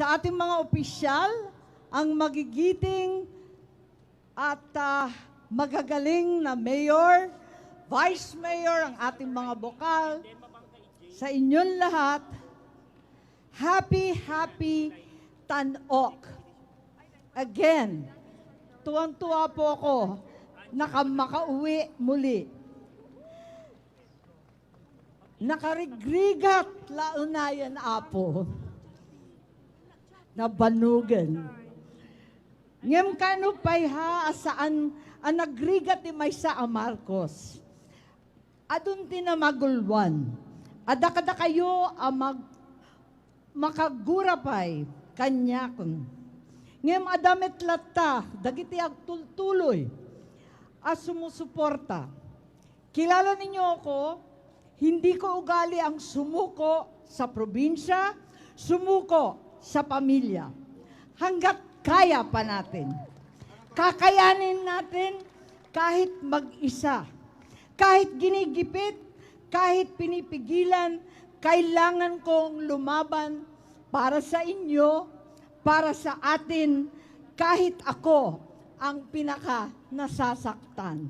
sa ating mga opisyal, ang magigiting at ah, magagaling na mayor, vice mayor, ang ating mga bokal, sa inyong lahat, happy, happy Tanok. Again, tuwang-tuwa po ako nakamakauwi muli. Nakarigrigat launayan apo na banugan. Ngem kano pay ha saan ang nagrigat ti may sa Marcos. Adun tinamagulwan. Ada kada kayo ang mag makagurapay kanya kun. Ngem adamet latta dagiti agtultuloy as sumusuporta. Kilala ninyo ako, hindi ko ugali ang sumuko sa probinsya, sumuko sa pamilya. Hanggat kaya pa natin. Kakayanin natin kahit mag-isa. Kahit ginigipit, kahit pinipigilan, kailangan kong lumaban para sa inyo, para sa atin, kahit ako ang pinaka nasasaktan.